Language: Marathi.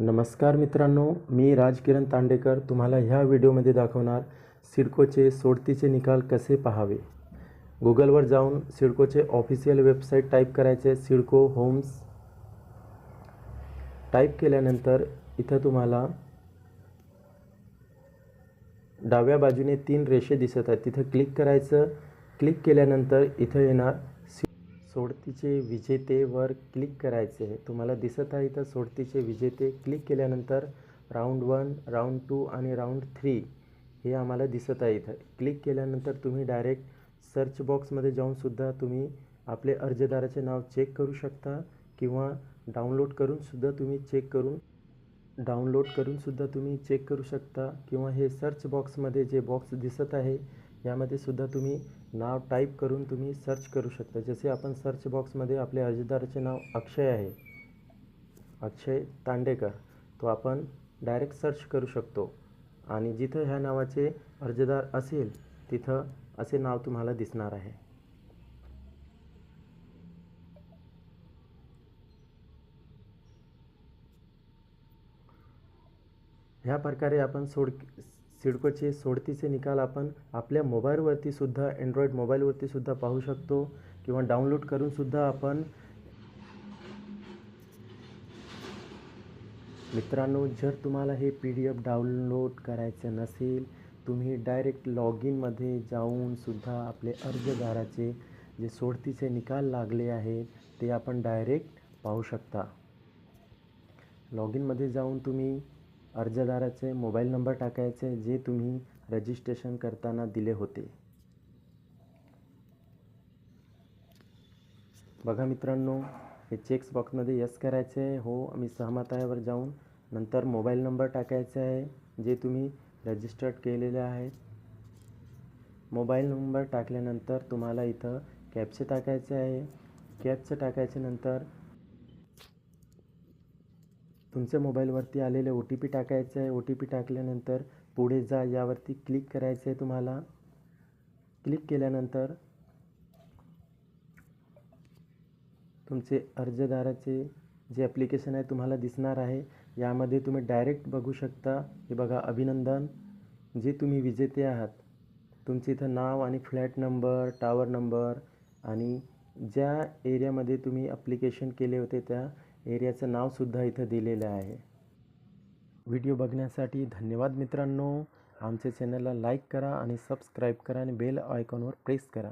नमस्कार मित्रांनो मी राजकिरण तांडेकर तुम्हाला ह्या व्हिडिओमध्ये दाखवणार सिडकोचे सोडतीचे निकाल कसे पाहावे. गुगलवर जाऊन सिडकोचे ऑफिशियल वेबसाईट टाईप करायचे सिडको होम्स. टाईप केल्यानंतर इथं तुम्हाला डाव्या बाजूने तीन रेषे दिसत आहेत. तिथं क्लिक करायचं क्लिक केल्यानंतर इथं येणार सोडतीचे विजेतेवर क्लिक करायचे आहे तुम्हाला दिसत आहे. इथं सोडतीचे विजेते क्लिक केल्यानंतर राऊंड वन राऊंड टू आणि राऊंड थ्री हे आम्हाला दिसत आहे. इथं क्लिक केल्यानंतर तुम्ही डायरेक्ट सर्च बॉक्समध्ये जाऊनसुद्धा तुम्ही आपले अर्जदाराचे नाव चेक करू शकता किंवा डाउनलोड करूनसुद्धा तुम्ही चेक करून डाउनलोड करूनसुद्धा तुम्ही चेक करू शकता किंवा हे सर्च बॉक्समध्ये जे बॉक्स दिसत आहे यामध्ये सुद्धा तुम्ही नाव टाईप करून तुम्ही सर्च करू शकता. जसे आपण सर्च बॉक्समध्ये आपल्या अर्जदाराचे नाव अक्षय आहे. अक्षय तांडेकर. तो आपण डायरेक्ट सर्च करू शकतो. आणि जिथं ह्या नावाचे अर्जदार असेल तिथं असे नाव तुम्हाला दिसणार आहे. ह्या प्रकारे आपण सोड सिडकोचे सोडतीचे निकाल आपण आपल्या मोबाईलवरती सुद्धा अँड्रॉईड मोबाईलवरती सुद्धा पाहू शकतो किंवा डाउनलोड करून सुद्धा आपण मित्रांनो जर तुम्हाला हे पी डी एफ डाउनलोड करायचं नसेल तुम्ही डायरेक्ट लॉग इनमध्ये जाऊन सुद्धा आपले अर्जदाराचे जे सोडतीचे निकाल लागले आहेत ते आपण डायरेक्ट पाहू शकता. लॉग इनमध्ये जाऊन तुम्ही अर्जदाराचे मोबाईल नंबर टाकायचे जे तुम्ही रजिस्ट्रेशन करताना दिले होते. बघा मित्रांनो हे चेक्स बॉक्समध्ये यस करायचे आहे. हो मी सहमतावर जाऊन. नंतर मोबाईल नंबर टाकायचे आहे जे तुम्ही रजिस्टर्ड केलेले आहेत. मोबाईल नंबर टाकल्यानंतर तुम्हाला इथं कॅपचे टाकायचे आहे. कॅपचं टाकायच्यानंतर तुमच्या मोबाईलवरती आलेले ओ टी पी टाकायचं आहे. ओ टी पी टाकल्यानंतर पुढे जा यावरती क्लिक करायचं आहे तुम्हाला. क्लिक केल्यानंतर तुमचे अर्जदाराचे जे ॲप्लिकेशन आहे तुम्हाला दिसणार आहे. यामध्ये तुम्ही डायरेक्ट बघू शकता. हे बघा अभिनंदन. जे तुम्ही विजेते आहात तुमचे इथं नाव आणि फ्लॅट नंबर टावर नंबर आणि ज्या एरियामध्ये तुम्ही अप्लिकेशन केले होते त्या एरियाचं नावसुद्धा इथं दिलेलं आहे. व्हिडिओ बघण्यासाठी धन्यवाद मित्रांनो. आमच्या चॅनलला लाईक करा आणि सबस्क्राईब करा आणि बेल आयकॉनवर प्रेस करा.